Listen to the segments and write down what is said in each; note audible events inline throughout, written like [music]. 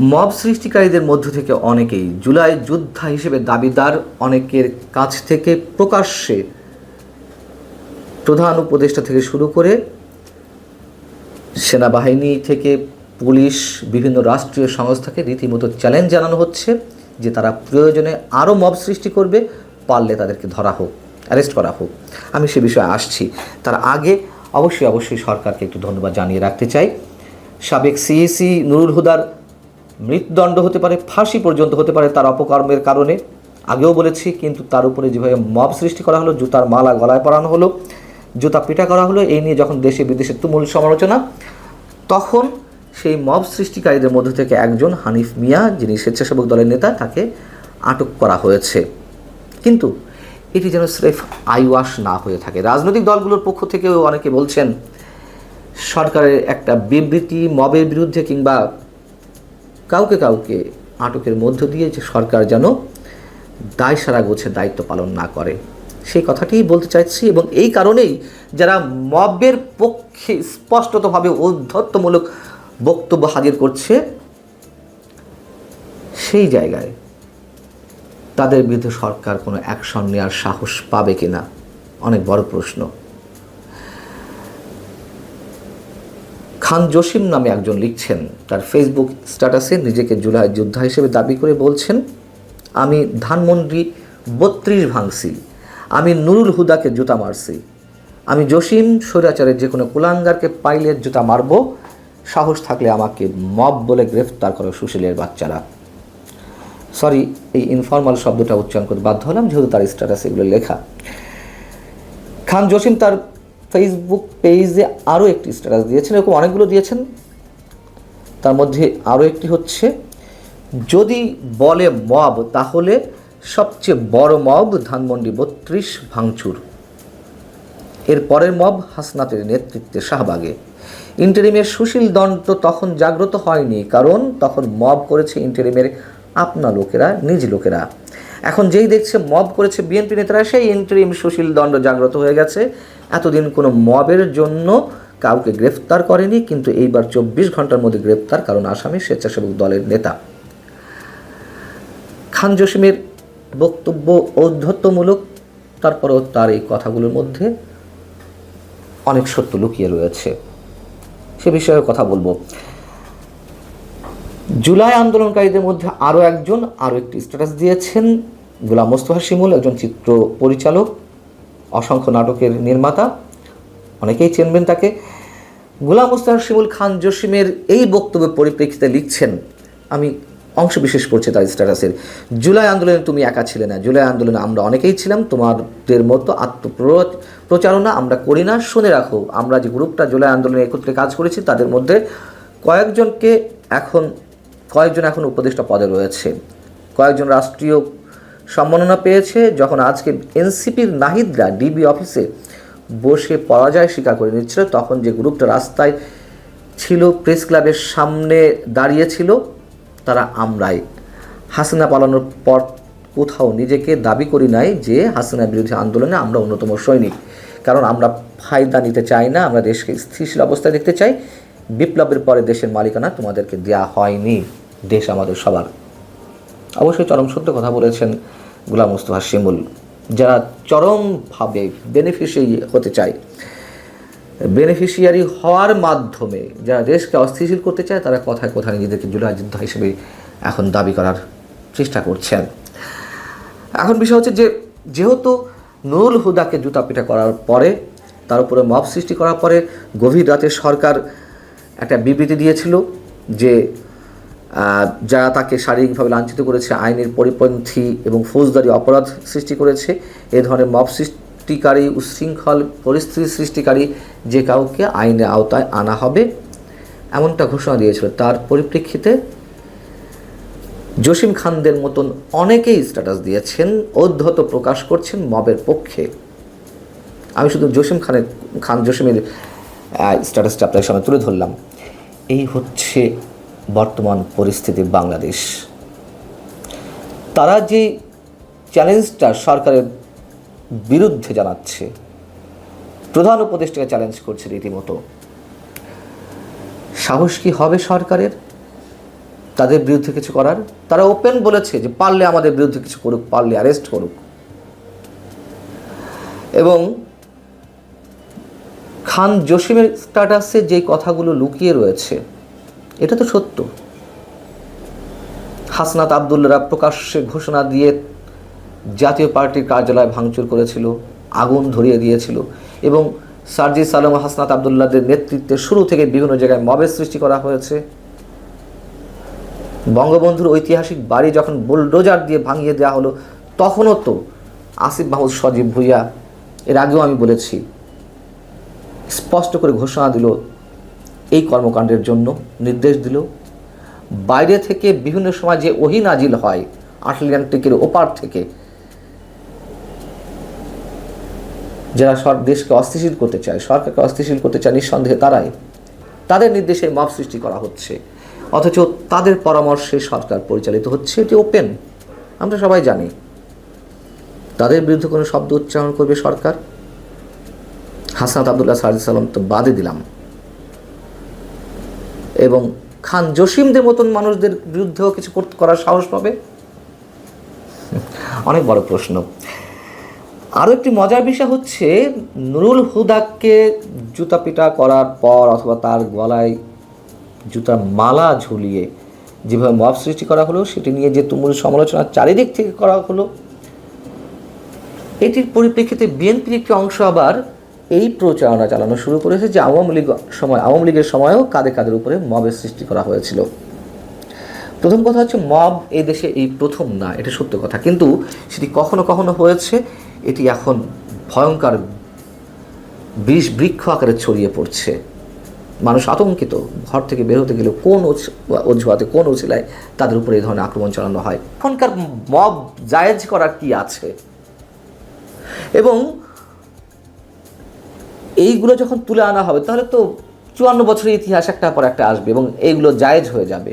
Mob সৃষ্টিকারীদের মধ্য থেকে অনেকেই জুলাই যোদ্ধা হিসেবে দাবিদার, অনেকের কাছ থেকে প্রকাশ্যে প্রধান উপদেষ্টা থেকে শুরু করে সেনাবাহিনী থেকে পুলিশ, বিভিন্ন রাষ্ট্রীয় সংস্থাকে রীতিমতো চ্যালেঞ্জ জানানো হচ্ছে যে তারা প্রয়োজনে আরও মব সৃষ্টি করবে, পারলে তাদেরকে ধরা হোক, অ্যারেস্ট করা হোক। আমি সে বিষয়ে আসছি। তার আগে অবশ্যই অবশ্যই সরকারকে একটু ধন্যবাদ জানিয়ে রাখতে চাই। সাবেক সিএসি নুরুল হুদার মৃত্যুদণ্ড হতে পারে, ফাঁসি পর্যন্ত হতে পারে তার অপকর্মের কারণে। আগেও বলেছি, কিন্তু তার উপরে যেভাবে মব সৃষ্টি করা হলো, জুতার মালা গলায় পরানো হলো, জুতা পিটা করা হলো, এই নিয়ে যখন দেশে বিদেশে তুমুল সমালোচনা, তখন সেই মব সৃষ্টিকারীদের মধ্যে থেকে একজন হানিফ মিয়া, যিনি স্বেচ্ছাসেবক দলের নেতা, তাকে আটক করা হয়েছে। কিন্তু এটি যেন স্রেফ আইওয়াশ না হয়ে থাকে। রাজনৈতিক দলগুলোর পক্ষ থেকেও অনেকে বলছেন, সরকারের একটা বিবৃতি, মবের বিরুদ্ধে কিংবা কাউকে কাউকে আটকের মধ্য দিয়ে যে সরকার যেন দায় সারা গোছে দায়িত্ব পালন না করে। সেই কথাটিই বলতে চাইছি এবং এই কারণেই যারা মবের পক্ষে স্পষ্টতভাবে ঔদ্ধত্যমূলক বক্তব্য হাজির করছে, সেই জায়গায় তাদের বিরুদ্ধে সরকার কোনো অ্যাকশন নেওয়ার সাহস পাবে কিনা, অনেক বড় প্রশ্ন। খান জসিম নামে একজন লিখছেন, তার ফেসবুক স্ট্যাটাসে নিজেকে জুলাই যোদ্ধা হিসেবে দাবি করে বলছেন, আমি ধানমন্ডি বত্রিশ ভাঙছি, আমি নুরুল হুদাকে জুতা মারছি, আমি জসিম স্বৈরাচারের যে কোনো কুলাঙ্গারকে পাইলে জুতা মারব, সাহস থাকলে আমাকে মব বলে গ্রেফতার করো সুশীলের বাচ্চারা। সরি, এই ইনফর্মাল শব্দটা উচ্চারণ করতে বাধ্য হলাম, যেহেতু তার স্ট্যাটাসে এগুলো লেখা। খান জসিম তার ফেসবুক পেজে আরও একটি স্ট্যাটাস দিয়েছেন, এরকম অনেকগুলো দিয়েছেন। তার মধ্যে আরও একটি হচ্ছে, যদি বলে মব, তাহলে সবচেয়ে বড় মব ধানমন্ডি বত্রিশ ভাঙচুর। এর পরের মব হাসনাতের নেতৃত্বে শাহবাগে। ইন্টারিমের সুশীল দণ্ড তখন জাগ্রত হয়নি, কারণ তখন মব করেছে ইন্টারিমের আপনা লোকেরা, নিজ লোকেরা। এখন যেই দেখছে মব করেছে বিএনপি নেতারা, সেই ইন্টারিম সুশীল দণ্ড জাগ্রত হয়ে গেছে। এতদিন কোনো মবের জন্য কাউকে গ্রেফতার করেনি, কিন্তু এইবার চব্বিশ ঘণ্টার মধ্যে গ্রেফতার কারণ আসামি স্বেচ্ছাসেবক দলের নেতা। খান জসিমের বক্তব্য ঔদ্ধত্যমূলক, তারপরেও তার এই কথাগুলোর মধ্যে অনেক সত্য লুকিয়ে রয়েছে। সে বিষয়ে কথা বলব। জুলাই আন্দোলনকারীদের মধ্যে আরও একজন আরও একটি স্ট্যাটাস দিয়েছেন। গোলাম মোস্তফা শিমুল, একজন চিত্র পরিচালক, অসংখ্য নাটকের নির্মাতা, অনেকেই চেনবেন তাকে। গোলাম মোস্তফা শিমুল খান জসিমের এই বক্তব্যের পরিপ্রেক্ষিতে লিখছেন, আমি অংশ বিশেষ করছে তার স্ট্যাটাসের জুলাই আন্দোলনে তুমি একা ছিলে না। জুলাই আন্দোলনে আমরা অনেকেই ছিলাম। তোমাদের মতো আত্মপ্র প্রচারণা আমরা করি না। শুনে রাখো, আমরা যে গ্রুপটা জুলাই আন্দোলনে একত্রে কাজ করেছি, তাদের মধ্যে কয়েকজনকে এখন কয়েকজন এখন উপদেষ্টা পদে রয়েছে। কয়েকজন রাষ্ট্রীয় সম্মাননা পেয়েছে, যখন আজকে এনসিপির নাহিদরা ডিবি অফিসে বসে পরাজয় স্বীকার করে নিচ্ছিল, তখন যে গ্রুপটা রাস্তায় ছিল, প্রেস ক্লাবের সামনে দাঁড়িয়েছিল, তারা আমরাই। হাসিনা পালানোর পর কোথাও নিজেকে দাবি করি নাই যে হাসিনা বিরোধী আন্দোলনে আমরা অন্যতম সৈনিক। কারণ আমরা ফায়দা নিতে চাই না, আমরা দেশকে স্থিতিশীল অবস্থায় দেখতে চাই। বিপ্লবের পরে দেশের মালিকানা তোমাদেরকে দেওয়া হয়নি। দেশ আমাদের সবার। অবশ্যই চরম সত্য কথা বলেছেন গুলাম মুস্তফা শিমুল, যারা চরমভাবে বেনিফিশিয়ারি হতে চায়। বেনিফিশিয়ারি হওয়ার মাধ্যমে যারা দেশকে অস্থিতিশীল করতে চায়, তারা কথায় কথায় নিজেদেরকে জুলাই যোদ্ধা হিসেবে এখন দাবি করার চেষ্টা করছেন। এখন বিষয় হচ্ছে যে, যেহেতু নুরুল হুদাকে জুতা পিটা করার পরে, তার উপরে মব সৃষ্টি করার পরে গভীর রাতে সরকার একটা বিবৃতি দিয়েছিল যে যারা তাকে শারীরিকভাবে লাঞ্ছিত করেছে, আইনের পরিপন্থী এবং ফৌজদারি অপরাধ সৃষ্টি করেছে, এ ধরনের মব সৃষ্টিকারী উশৃঙ্খল পরিস্থিতি সৃষ্টিকারী যে কাউকে আইনের আওতায় আনা হবে, এমনটা ঘোষণা দিয়েছিল। তার পরিপ্রেক্ষিতে জসিম খানদের মতন অনেকেই স্ট্যাটাস দিয়েছেন অধ্যত প্রকাশ করছেন মবের পক্ষে। আমি শুধু জসিম খানের খান জসিমের স্ট্যাটাসটা আপনাদের সামনে তুলে ধরলাম। এই হচ্ছে বর্তমান পরিস্থিতি বাংলাদেশ। তারা যে চ্যালেঞ্জটা সরকারের বিরুদ্ধে জানাচ্ছে, প্রধান উপদেষ্টাকে চ্যালেঞ্জ করছে রীতিমতো। সাহস কি হবে সরকারের? তাদের বিরুদ্ধে কিছু করার? তারা ওপেন বলেছে যে পারলে আমাদের বিরুদ্ধে কিছু করুক, পারলে অ্যারেস্ট করুক। এবং খান জসিমের স্ট্যাটাসে যে কথাগুলো লুকিয়ে রয়েছে এটা তো সত্য। হাসনাত আবদুল্লারা প্রকাশ্যে ঘোষণা দিয়ে জাতীয় পার্টির কার্যালয় ভাঙচুর করেছিল, আগুন ধরিয়ে দিয়েছিল এবং সার্জি সালাম হাসনাত আবদুল্লাদের নেতৃত্বে শুরু থেকে বিভিন্ন জায়গায় মবের সৃষ্টি করা হয়েছে। বঙ্গবন্ধুর ঐতিহাসিক বাড়ি যখন বুলডোজার দিয়ে ভাঙিয়ে দেওয়া হলো, তখনও তো আসিফ মাহমুদ সজীব ভুইয়া, এর আগেও আমি বলেছি, স্পষ্ট করে ঘোষণা দিল এই কর্মকাণ্ডের জন্য নির্দেশ দিল। বাইরে থেকে বিভিন্ন সময় যে ওহি নাজিল হয় আটলান্টিকের ওপার থেকে। যারা দেশকে অস্থিতিশীল করতে চায়, সরকারকে অস্থিতিশীল করতে চায় নিঃসন্দেহে তারাই তাদের নির্দেশে মব সৃষ্টি করা হচ্ছে। অথচ তাদের পরামর্শে সরকার পরিচালিত হচ্ছে, এটি ওপেন আমরা সবাই জানি। তাদের বিরুদ্ধে কোনো শব্দ উচ্চারণ করবে সরকার? হাসনাত আবদুল্লাহ সাহাজি সালাম তো বাদে দিলাম। এবং খান জসিমদের মতন মানুষদের বিরুদ্ধেও কিছু করার সাহস পাবে? [laughs] অনেক বড় প্রশ্ন। আরও একটি মজার বিষয় হচ্ছে, নুরুল হুদাককে জুতা পিটা করার পর অথবা তার গলায় জুতার মালা ঝুলিয়ে যেভাবে মব সৃষ্টি করা হলো, সেটি নিয়ে যে তুমুল সমালোচনা চারিদিক থেকে করা হলো, এটির পরিপ্রেক্ষিতে বিএনপির একটি অংশ আবার এই প্রচারণা চালানো শুরু করেছে যে আওয়ামী লীগ সময়, আওয়ামী লীগের সময়ও কাঁধে কাদের উপরে মবের সৃষ্টি করা হয়েছিল। প্রথম কথা হচ্ছে মব এই দেশে এই প্রথম না, এটা সত্য কথা। কিন্তু সেটি কখনো কখনো হয়েছে, এটি এখন ভয়ঙ্কর বিষ বৃক্ষ আকারে ছড়িয়ে পড়ছে। মানুষ আতঙ্কিত, ঘর থেকে বের হতে গেলে কোন অজ- অজুহাতে, কোন উচিলায় তাদের উপরে এই ধরনের আক্রমণ চালানো হয়? এখনকার মব জায়েজ করার কি আছে? এবং এইগুলো যখন তুলে আনা হবে, তাহলে তো চুয়ান্ন বছরের ইতিহাস একটা পর একটা আসবে এবং এইগুলো জায়েজ হয়ে যাবে।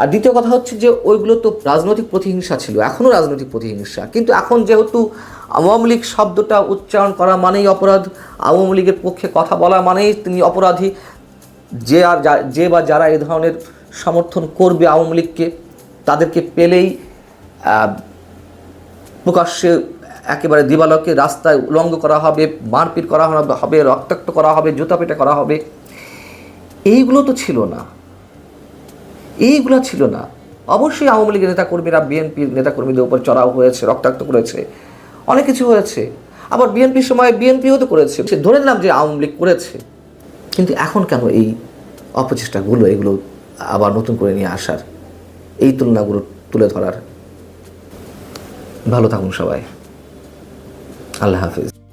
আর দ্বিতীয় কথা হচ্ছে যে, ওইগুলো তো রাজনৈতিক প্রতিহিংসা ছিল এখনও রাজনৈতিক প্রতিহিংসা। কিন্তু এখন যেহেতু আওয়ামী লীগ শব্দটা উচ্চারণ করা মানেই অপরাধ, আওয়ামী লীগের পক্ষে কথা বলা মানেই তিনি অপরাধী, যে আর যে বা যারা এই ধরনের সমর্থন করবে আওয়ামী লীগকে, তাদেরকে পেলেই প্রকাশ্যে একেবারে দিবালকে রাস্তায় উলঙ্গ করা হবে, মারপিট করা হবে- রক্তাক্ত করা হবে, জুতা পেটা করা হবে। এইগুলো তো ছিল না। এইগুলো ছিল না। অবশ্যই আওয়ামী লীগের নেতাকর্মীরা, বিএনপির নেতাকর্মীদের উপর চড়াও হয়েছে, রক্তাক্ত করেছে, অনেক কিছু হয়েছে। আবার বিএনপির সময় বিএনপিও তো করেছে। সে ধরে নিলাম যে আওয়ামী লীগ করেছে। কিন্তু এখন কেন এই অপচেষ্টাগুলো, এগুলো আবার নতুন করে নিয়ে আসার এই তুলনাগুলো তুলে ধরার? ভালো থাকুন সবাই। আল্লাহ হাফিজ।